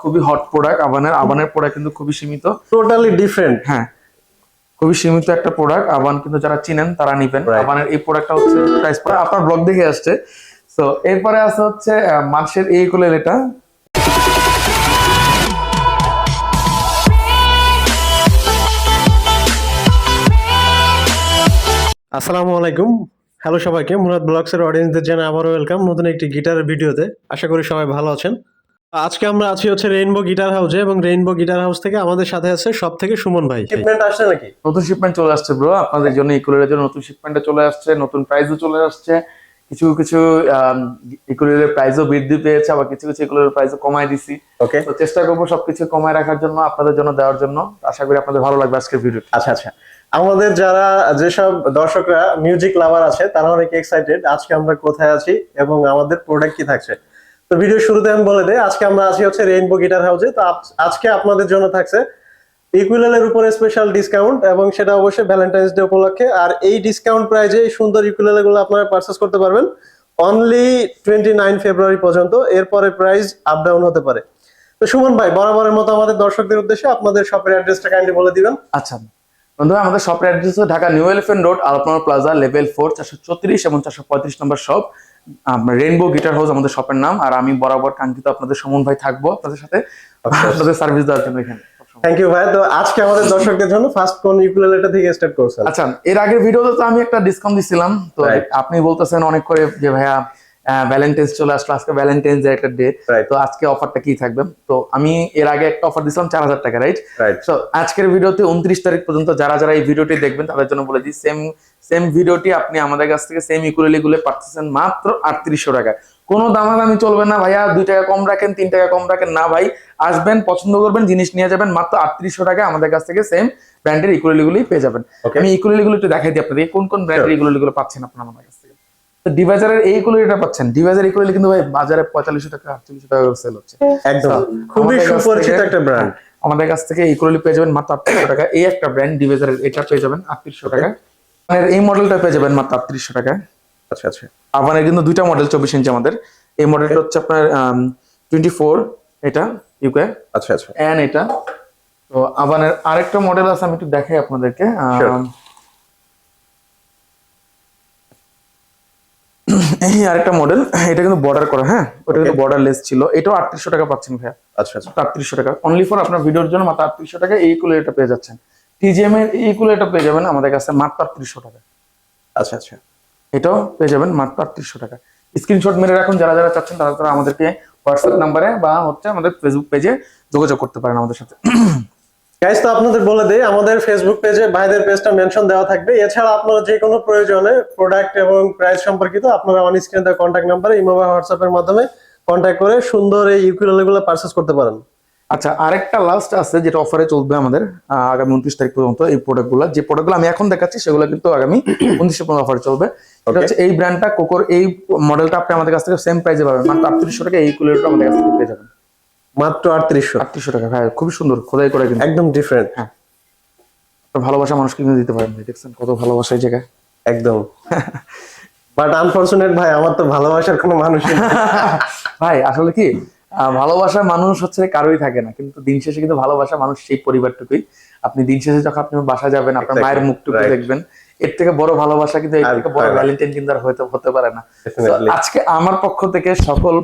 খুবই hot product আবানের আবানের প্রোডাক্ট কিন্তু খুবই সীমিত। টোটালি ডিফারেন্ট হ্যাঁ খুবই সীমিত একটা প্রোডাক্ট আবান কিন্তু যারা চিনেন তারা নিবেন। আবানের এই প্রোডাক্টটা হচ্ছে প্রাইস পড়ে আপনার ব্লগ দেখে আসছে। তো এরপরে আছে হচ্ছে মানুষের এই কুলের এটা আসসালামু আলাইকুম। হ্যালো সবাইকে। মুরাদ ব্লগসের অডিয়েন্সদের জানাই আবারও ওয়েলকাম নতুন একটি গিটারের ভিডিওতে আশা করি সবাই ভালো আছেন। আজকে আমরা আছি হচ্ছে রেইনবো গিটার হাউসে এবং রেইনবো গিটার হাউস থেকে আমাদের সাথে আছে সব থেকে সুমন ভাই। শিপমেন্ট আসছে নাকি? নতুন শিপমেন্ট চলে আসছে ব্রো আপনাদের জন্য এই কুলের জন্য নতুন শিপমেন্টে চলে আসছে নতুন প্রাইসও চলে আসছে। কিছু কিছু ইকুলের প্রাইসও বৃদ্ধি পেয়েছে আবার কিছু কিছু ইকুলের প্রাইসও কমায় দিছি। ওকে তো চেষ্টা করব সবকিছু কমায় রাখার জন্য আপনাদের জন্য দেওয়ার জন্য। আশা করি আপনাদের ভালো লাগবে আজকের ভিডিও আচ্ছা আচ্ছা। আমাদের যারা যেসব দর্শকরা মিউজিক লাভার আছে তারা অনেক এক্সাইটেড আজকে আমরা কোথায় আছি এবং আমাদের প্রোডাক্ট কি থাকছে? তো ভিডিও শুরুতে আমি বলে দেই, আজকে আমরা আছি হচ্ছে রেইনবো গিটার হাউসে তো আজকে আপনাদের জন্য থাকছে ইকুইলেলের উপরে স্পেশাল ডিসকাউন্ট এবং সেটা অবশ্যই ভ্যালেন্টাইন্স ডে উপলক্ষে। আর এই ডিসকাউন্ট প্রাইজে এই সুন্দর ইকুইলেলে গুলো আপনারা পারচেস করতে পারবেন অনলি টোয়েন্টি নাইন ফেব্রুয়ারি পর্যন্ত। এরপরে প্রাইস আপ ডাউন হতে পারে। তো সুমন ভাই, বরাবরের মতো আমাদের দর্শকদের উদ্দেশ্যে আপনাদের শপের অ্যাড্রেসটা কাইন্ডলি বলে দিবেন। আচ্ছা বন্ধুরা, আমাদের শপের অ্যাড্রেস হচ্ছে Dhaka New Elephant Road Alpana plaza level four চারশো চৌত্রিশ এবং চারশো পঁয়ত্রিশ নম্বর শপ রেইনবো গিটার হাউস আমাদের শপের নাম আর আমি বরাবর কাঙ্ক্ষিত আপনাদের সমন ভাই থাকব আপনাদের সাথে। আপনাদের সার্ভিস দেওয়ার জন্য এখানে থ্যাংক ইউ ভাই। তো আজকে আমাদের দর্শকদের জন্য ফার্স্ট কোন ইউকুলেলেটা থেকে স্টার্ট করছেন? আচ্ছা এর আগের ভিডিওতে তো আমি একটা ডিসকাউন্ট দিছিলাম তো আপনি বলতেছেন অনেক করে যে ভাইয়া ভ্যালেন্টাইন্স চলে আসলো। আজকে ভ্যালেন্টাইন্স ডে একটা ডে তো আজকে অফারটা কি থাকবে? তো আমি এর আগে একটা অফার দিছিলাম চার হাজার টাকা রাইট তো আজকের ভিডিওতে উনত্রিশ তারিখ পর্যন্ত যারা যারা এই ভিডিওটি দেখবেন তাদের জন্য বলে দিই সেম সেম ভিডিওটি আপনি আমাদের কাছ থেকে সেম পাচ্ছেন মাত্র আটত্রিশশো টাকা কোনো দামাদামি চলবে না ভাইয়া দুই টাকা কম রাখেন তিন টাকা কম রাখেন না ভাই। আসবেন পছন্দ করবেন জিনিস নিয়ে যাবেন মাত্র আটত্রিশশো টাকা আমাদের কাছ থেকে সেম ব্র্যান্ডের ইকুয়ালি গুলি পেয়ে যাবেন। আমি ইকুয়ালি গুলো একটু দেখাই দিই আপনাদের কোন কোন ব্র্যান্ডের Sure. ইকুয়ালি গুলো পাচ্ছেন আপনারা আমাদের কাছ ডিভাইজারের এই ইকুয়ালিটা পাচ্ছেন। ডিভাইজার ইকুয়ালি কিন্তু ভাই বাজারে পঁয়তাল্লিশশো টাকা আটচল্লিশশো টাকা সেল হচ্ছে। একদম। খুবই সুপরিচিত একটা ব্র্যান্ড আমাদের কাছ থেকে ইকুয়ালি পেয়ে যাবেন মাত্র আটত্রিশশো টাকা। এই একটা ব্র্যান্ড ডিভাইজারের এটা পেয়ে যাবেন আটত্রিশশো টাকা। আর এই মডেলটা পেয়ে যাবেন মাত্র আটত্রিশশো টাকা। আচ্ছা আচ্ছা। আবানের কিন্তু দুইটা মডেল চব্বিশ ইঞ্চি আমাদের। এই মডেলটা হচ্ছে আপনার টোয়েন্টি ফোর এটা ইউকে আচ্ছা আচ্ছা। এন এটা। তো আবানের আরেকটা মডেল আছে আমি একটু দেখাই আপনাদেরকে আম, Sure. এই আরেকটা মডেল এটা কিন্তু বর্ডার করা হ্যাঁ? ওটা কিন্তু বর্ডার লেস ছিল। এটাও আটত্রিশশো টাকা পাচ্ছেন ভাইয়া। আচ্ছা আচ্ছা। আটত্রিশশো টাকা। অনলি ফর আপনার ভিডিওর জন্য মাত্র আটত্রিশশো টাকা এই কুলারটা পেয়ে যাচ্ছেন। টিজিএম এর এই কুলারটা পেয়ে যাবেন আমাদের কাছে মাত্র আটত্রিশশো টাকা। আচ্ছা আচ্ছা। এটাও পেয়ে যাবেন মাত্র আটত্রিশশো টাকা। স্ক্রিনশট মেরে রাখুন যারা যারা চাচ্ছেন তারা তারা আমাদেরকে হোয়াটসঅ্যাপ নাম্বারে বা হচ্ছে আমাদের ফেসবুক পেজে যোগাযোগ করতে পারেন আমাদের সাথে। গাইস তো আপনাদের বলে দেই আমাদের ফেসবুক পেজে ভাইদের পেজটা মেনশন দেওয়া থাকবে। এছাড়া আপনারা যে কোনো প্রয়োজনে প্রোডাক্ট এবং প্রাইস সম্পর্কিত আপনারা অন স্ক্রিনে দেওয়া কন্ট্যাক্ট নাম্বারে ইমো বা হোয়াটসঅ্যাপের মাধ্যমে কন্ট্যাক্ট করে সুন্দর এই ইউকুলেলেগুলো পারচেজ করতে পারেন। আচ্ছা আরেকটা লাস্ট আছে যেটা অফারে চলবে আমাদের আগামী উনত্রিশ তারিখ পর্যন্ত এই প্রোডাক্টগুলো যে প্রোডাক্টগুলো আমি এখন দেখাচ্ছি সেগুলো কিন্তু আগামী উনত্রিশ পর্যন্ত অফারে চলবে। এটা. হচ্ছে এই ব্র্যান্ডটা কোকোর এই মডেলটা আপনি আমাদের কাছ থেকে সেম প্রাইসে পাবেন। মাত্র আটত্রিশশো টাকা এই কুলারটা আমাদের কাছ থেকে পেয়ে যাবেন। মাত্র আটত্রিশশো। আটত্রিশশো টাকা হ্যাঁ খুবই সুন্দর খোদাই করে কিন্তু। একদম ডিফারেন্ট আপনার ভালোবাসা মানুষকে কিন্তু দিতে পারেন দেখছেন কত ভালোবাসা এই জায়গায়। একদম। বাট আনফরচুনেট ভাই আমার তো ভালোবাসার কোনো মানুষ ভাই আসলে কি ভালোবাসা মানুষ হচ্ছে কারোই থাকে না কিন্তু দিন শেষে কিন্তু ভালোবাসা মানুষ সেই পরিবারটুকুই। আপনি দিন শেষে যখন আপনি বাসা যাবেন আপনার মায়ের মুখটুকু. দেখবেন এর থেকে বড় ভালোবাসা কিন্তু এর থেকে বড় ভ্যালেন্টাইন কিন্তু আর হতে হতে পারে না। আজকে আমার পক্ষ থেকে সকল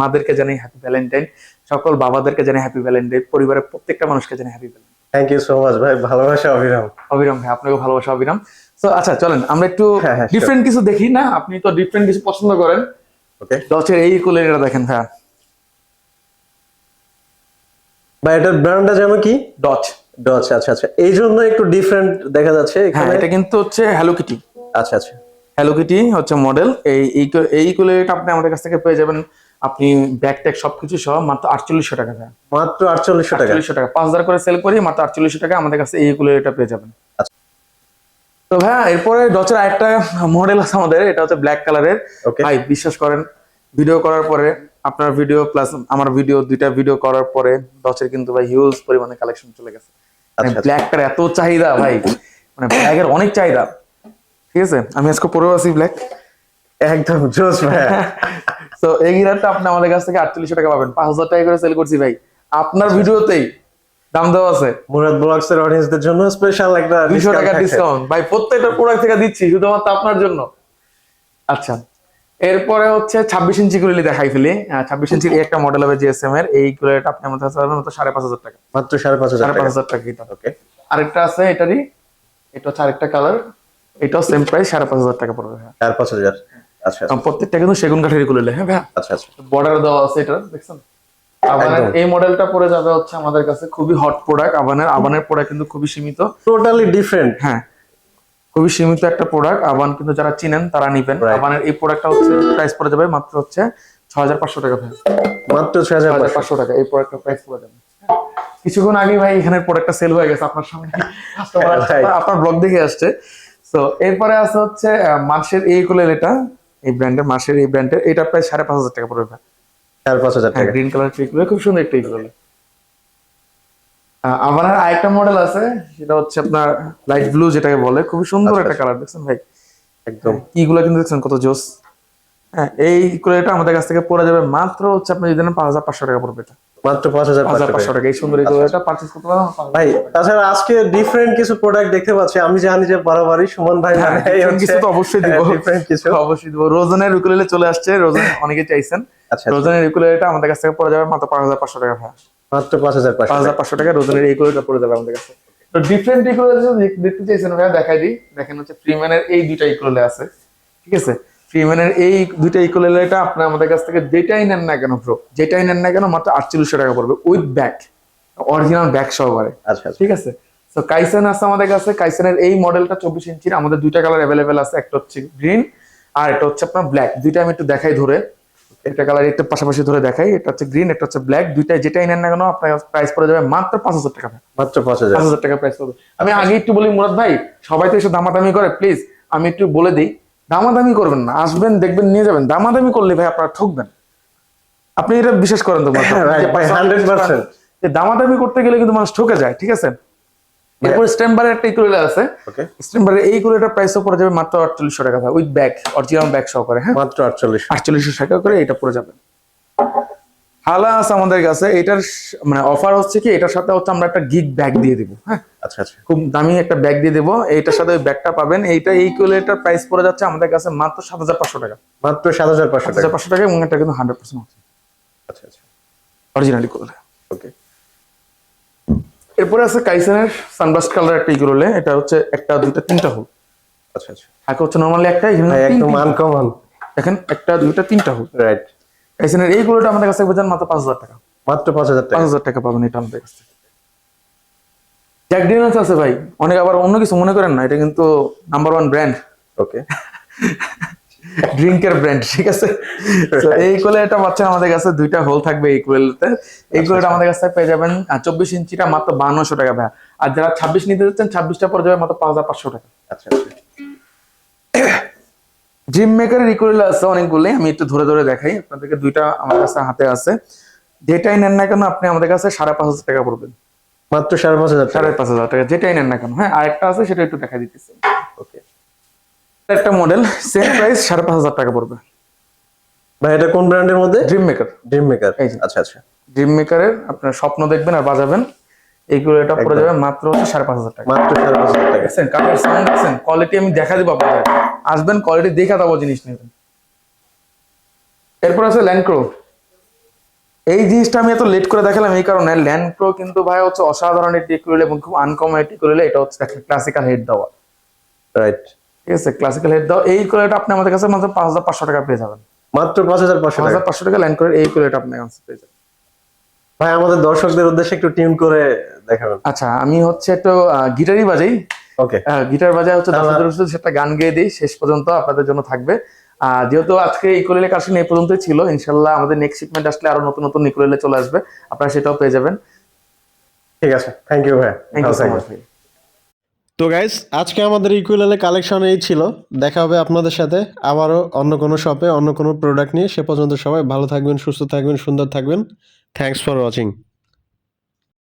মাদেরকে জানাই হ্যাপি ভ্যালেন্টাইন সকল বাবাদেরকে জানাই হ্যাপি ভ্যালেন্টাইন পরিবারের প্রত্যেকটা মানুষকে জানাই happy Valentine thank you so much ভাই। ভালোবাসা অবিরাম অবিরাম ভাই আপনাকে ভালোবাসা অবিরাম তো আচ্ছা চলেন আমরা একটু হ্যাঁ, হ্যাঁ, ডিফারেন্ট কিছু দেখি না আপনি তো ডিফারেন্ট কিছু পছন্দ করেন। ওকে দশের এই কুলের দেখেন ভাইয়া। ভাই এটার ব্র্যান্ডটা যেন কি? ডচ ডচ আচ্ছা আচ্ছা এই জন্য একটু ডিফারেন্ট দেখা যাচ্ছে হ্যাঁ এখানে। এটা কিন্তু হচ্ছে হ্যালো কিটি আচ্ছা আচ্ছা। হ্যালো কিটি হচ্ছে মডেল এই এই- কুলেটা আপনি আমাদের কাছ থেকে পেয়ে যাবেন। আপনি ব্যাগ ট্যাগ সবকিছু সহ মাত্র আটচল্লিশশো টাকা ভাইয়া মাত্র আটচল্লিশশো টাকা। আটচল্লিশশো টাকা। পাঁচ হাজার করে সেল করি মাত্র আটচল্লিশশো টাকা আমাদের কাছে এই কুলেটা পেয়ে যাবেন। আচ্ছা। তো ভাইয়া এরপরে ডচের আরেকটা মডেল আছে আমাদের এটা হচ্ছে ব্ল্যাক কালারের. ভাই বিশ্বাস করেন ভিডিও করার পরে আপনার ভিডিও প্লাস আমার ভিডিও দুইটা ভিডিও করার পরে ডচের কিন্তু ভাই হিউজ পরিমাণে কালেকশন চলে গেছে। আচ্ছা, আচ্ছা। ব্ল্যাকটার এত চাহিদা ভাই। মানে ব্ল্যাকের অনেক চাহিদা। ঠিক আছে? আমি আজকে পরেও আছি ব্ল্যাক একদম জোস ভাই। তো এই গিটারটা আপনি আমাদের কাছ থেকে আটচল্লিশশো টাকা পাবেন। পাঁচ হাজার টাকা করে সেল করছি ভাই। আপনার ভিডিওতেই দাম দেওয়া আছে। মুরাদ ব্লগস এর অডিয়েন্সদের জন্য স্পেশাল একটা দুইশো discount টাকা থাকছে। ডিসকাউন্ট ভাই প্রত্যেকটা প্রোডাক্ট থেকে দিচ্ছি শুধুমাত্র আপনার জন্য। আচ্ছা। এরপরে হচ্ছে ছাব্বিশ ইঞ্চি গুলি দেখাই ফেলি। ছাব্বিশ ইঞ্চির একটা মডেল হবে জিএসএম এর। এই গুলোটা আপনি আমাদের কাছে পাবেন মাত্র সাড়ে পাঁচ হাজার টাকা। মাত্র সাড়ে পাঁচ হাজার সাড়ে পাঁচ হাজার টাকা এটা। ওকে আরেকটা আছে এটারই। এটা হচ্ছে আরেকটা কালার এটাও সেম প্রাইস সাড়ে পাঁচ হাজার টাকা পড়বে। হ্যাঁ। সাড়ে পাঁচ হাজার। আচ্ছা প্রত্যেকটা কিন্তু সেগুন কাঠের গুলিলে হ্যাঁ ভাইয়া? আচ্ছা আচ্ছা। বর্ডার দেওয়া আছে এটা দেখছেন? আবানের। এই মডেলটা পরে যাবে হচ্ছে আমাদের কাছে খুবই হট প্রোডাক্ট আবানের আবানের প্রোডাক্ট কিন্তু খুবই সীমিত। টোটালি ডিফারেন্ট হ্যাঁ। খুবই সীমিত একটা প্রোডাক্ট আবান কিন্তু যারা চিনেন তারা নিবেন। আবানের এই প্রোডাক্টটা হচ্ছে প্রাইস পড়ে যাবে মাত্র হচ্ছে ছ হাজার পাঁচশো টাকা ভাই। মাত্র ছয় হাজার পাঁচশো টাকা এই প্রোডাক্টটা প্রাইস পড়ে যাবে। কিছুক্ষণ আগে ভাই এখানে প্রোডাক্টটা সেল হয়ে গেছে আপনার সামনে। আপনার ব্লগ দেখে আসছে। তো এরপরে আছে হচ্ছে মাসের এই কুলের এটা এই ব্র্যান্ডের মাসের এই ব্র্যান্ডের এটা প্রায় সাড়ে পাঁচ হাজার টাকা পড়বে সাড়ে পাঁচ হাজার হ্যাঁ টাকা। গ্রিন কালার ট্রিকগুলো খুব সুন্দর একটা ইগুলো আমার আরেকটা মডেল আছে সেটা হচ্ছে আপনার লাইট ব্লু যেটাকে বলে। খুবই সুন্দর আচ্ছা, একটা কালার দেখছেন ভাই? একদম। কিগুলো কিন্তু দেখছেন কত জোস। হ্যাঁ এই কুলারটা আমাদের কাছ থেকে পড়ে যাবে মাত্র হচ্ছে আপনি যদি পাঁচ হাজার পাঁচশো টাকা পড়বে এটা। মাত্র পাঁচ হাজার পাঁচশো টাকা। এই সুন্দর পারচেস করতে পারবেন ভাই তাছাড়া আজকে ডিফারেন্ট কিছু প্রোডাক্ট দেখতে পাচ্ছি। আমি জানি যে বরাবরই সুমন ভাই হ্যাঁ, মানে কিছু তো অবশ্যই দিব। ডিফারেন্ট কিছু। অবশ্যই দিব। রোজনের উকুলেলে চলে আসছে। রোজন অনেকে চাইছেন। আচ্ছা রোজনের উকুলেলেটা আমাদের কাছ থেকে পড়ে যাবে মাত্র পাঁচ হাজার পাঁচশো টাকা ভাই। মাত্র পাঁচ হাজার পাঁচ হাজার পাঁচশো টাকা রোজনের এই কুলেটা পড়ে যাবে আমাদের কাছে। তো ডিফারেন্ট ইকুয়াল দেখতে চাইছেন ভাইয়া দেখাই দিই। দেখেন হচ্ছে ফ্রিম্যানের এই দুইটা ইকুয়ালে আছে। ঠিক আছে? ফ্রিম্যানের এই দুইটা ইকুয়ালেটা আপনি আমাদের কাছ থেকে যেটাই নেন না কেন ব্রো যেটাই নেন না কেন মাত্র আটচল্লিশশো টাকা পড়বে উইথ ব্যাগ অরিজিনাল ব্যাগ সহকারে। আচ্ছা আচ্ছা। ঠিক আছে? তো কাইসেন আছে আমাদের কাছে। কাইসেনের এই মডেলটা চব্বিশ ইঞ্চির। আমাদের দুইটা কালার অ্যাভেলেবেল আছে। একটা হচ্ছে গ্রিন আর এটা হচ্ছে আপনার ব্ল্যাক দুইটা আমি একটু দেখাই ধরে। একটা কালার একটু পাশাপাশি ধরে দেখাই। এটা হচ্ছে গ্রিন একটা হচ্ছে ব্ল্যাক দুইটা যেটাই নেন না কেন আপনার প্রাইস পড়ে যাবে মাত্র পাঁচ হাজার টাকা মাত্র পাঁচ হাজার। পাঁচ হাজার টাকা প্রাইস পড়বে। আমি আগে একটু বলি মুরাদ ভাই সবাই তো এসে দামাদামি করে প্লিজ আমি একটু বলে দিই দামাদামি করবেন না আসবেন দেখবেন নিয়ে যাবেন। দামাদামি করলে ভাই আপনারা ঠকবেন। আপনি এটা বিশেষ করেন তো মুরাদ ভাই। Right, ভাই, 100%. যে দামাদামি করতে গেলে কিন্তু মানুষ ঠকে যায় ঠিক আছে? এরপর স্ট্যাম্বারের একটা ইকুয়াল আছে। ওকে স্ট্যাম্বারের এই ইকুয়ালটার প্রাইস পড়ে যাবে মাত্র আটচল্লিশশো টাকা উইথ ব্যাগ অরিজিনাল ব্যাগ সহকারে হ্যাঁ? মাত্র আটচল্লিশ আটচল্লিশশো টাকা করে এটা পড়ে যাবে। হালা আছে আমাদের কাছে এটার মানে অফার হচ্ছে কি এটার সাথে হচ্ছে আমরা একটা গিগ ব্যাগ দিয়ে দিব হ্যাঁ? আচ্ছা আচ্ছা। খুব দামি একটা ব্যাগ দিয়ে দেবো এইটার সাথে ওই ব্যাগটা পাবেন এইটা এই কুলেটার প্রাইস পড়ে যাচ্ছে আমাদের কাছে মাত্র সাত হাজার পাঁচশো টাকা। মাত্র সাত হাজার পাঁচশো সাত টাকা হাজার পাঁচশো টাকা এবং এটা কিন্তু হান্ড্রেড পার্সেন্ট আচ্ছা আচ্ছা। অরিজিনালি কুলে ওকে এরপরে আছে কাইসেনের সানবাস্ট কালার একটা ইগুলোলে এটা হচ্ছে একটা দুইটা তিনটা হোল। আচ্ছা আচ্ছা। আগে হচ্ছে নর্মালি একটা এখানে ভাই একদম আনকমন দেখেন একটা দুইটা তিনটা হোল। রাইট কাইসেনের এইগুলোটা আমাদের কাছে পেয়েছেন মাত্র পাঁচ হাজার টাকা। মাত্র পাঁচ হাজার পাঁচ হাজার টাকা পাবেন এটা আমাদের কাছে। জ্যাক ডিনার্স আছে ভাই। অনেক আবার অন্য কিছু মনে করেন না এটা কিন্তু নাম্বার ওয়ান ব্র্যান্ড ওকে ড্রিঙ্কের ব্র্যান্ড ঠিক আছে? এই কোলেটা পাচ্ছেন আমাদের কাছে দুইটা হোল থাকবে এই কোয়েলতে এই কোয়েলটা আমাদের কাছে পেয়ে যাবেন চব্বিশ ইঞ্চিটা মাত্র বান্নশো টাকা ভাই আর যারা ছাব্বিশ নিতে যাচ্ছেন ছাব্বিশটা পরে যাবে মাত্র পাঁচ হাজার পাঁচশো টাকা। আচ্ছা আচ্ছা। ড্রিম মেকারের ইকুয়াল আছে অনেকগুলি আমি একটু ধরে ধরে দেখাই। আপনাদেরকে দুইটা আমার কাছে হাতে আছে। যেটাই নেন না কেন আপনি আমাদের কাছে সাড়ে পাঁচ হাজার টাকা পড়বেন। মাত্র সাড়ে পাঁচ হাজার সাড়ে পাঁচ হাজার টাকা যেটাই নেন না কেন। হ্যাঁ আরেকটা আছে সেটা একটু দেখা দিতেছে। ওকে একটা মডেল সেম প্রাইস সাড়ে পাঁচ হাজার টাকা পড়বে। ভাই এটা কোন ব্র্যান্ডের মধ্যে? ড্রিম মেকার ড্রিম মেকার আচ্ছা আচ্ছা। ড্রিম মেকারের আপনার স্বপ্ন দেখবেন আর বাজাবেন এইগুলো এটা পড়ে যাবে মাত্র হচ্ছে সাড়ে পাঁচ হাজার টাকা। মাত্র সাড়ে পাঁচ হাজার টাকা। কাঠের সাউন্ড দেখছেন কোয়ালিটি আমি দেখা দিব আপনাদের। আসবেন কোয়ালিটি দেখে তারপর জিনিস নেবেন। এরপর আছে ল্যান্ডক্রো এই জিনিসটা আমি এত লেট করে দেখালাম এই কারণে ল্যান্ডক্রো কিন্তু ভাই হচ্ছে অসাধারণ একটি এবং খুব আনকমন একটি এটা হচ্ছে ক্লাসিক্যাল হেড দেওয়া। রাইট ঠিক আছে ক্লাসিক্যাল হেড দেওয়া এই কোয়ালিটা আপনি আমাদের কাছে মাত্র পাঁচ হাজার পাঁচশো টাকা পেয়ে যাবেন। মাত্র পাঁচ হাজার পাঁচশো হাজার পাঁচশো টাকা ল্যান্ডক্রোর এই কোয়ালিটা আপনার কাছে পেয়ে যাবেন। ভাই আমাদের দর্শকদের উদ্দেশ্যে একটু টিউন করে দেখাবেন। আচ্ছা আমি হচ্ছে একটু গিটারই বাজাই। ওকে গিটার বাজায় হচ্ছে দর্শকদের উদ্দেশ্যে সেটা গান গেয়ে দিই শেষ পর্যন্ত আপনাদের জন্য থাকবে। যেহেতু আজকে ইকুলেলে কাশিন এই পর্যন্তই ছিল ইনশাল্লাহ আমাদের নেক্সট শিপমেন্ট আসলে আরও নতুন নতুন ইকুলেলে চলে আসবে। আপনারা সেটাও পেয়ে যাবেন। ঠিক আছে। থ্যাংক ইউ ভাই। থ্যাংক ইউ সো মাচ তো গাইস আজকে আমাদের ইকুইলালে কালেকশন এই ছিল। দেখা হবে আপনাদের সাথে আবারও অন্য কোনো শপে অন্য কোনো প্রোডাক্ট নিয়ে। সে পর্যন্ত সবাই ভালো থাকবেন, সুস্থ থাকবেন, সুন্দর থাকবেন। Thanks for watching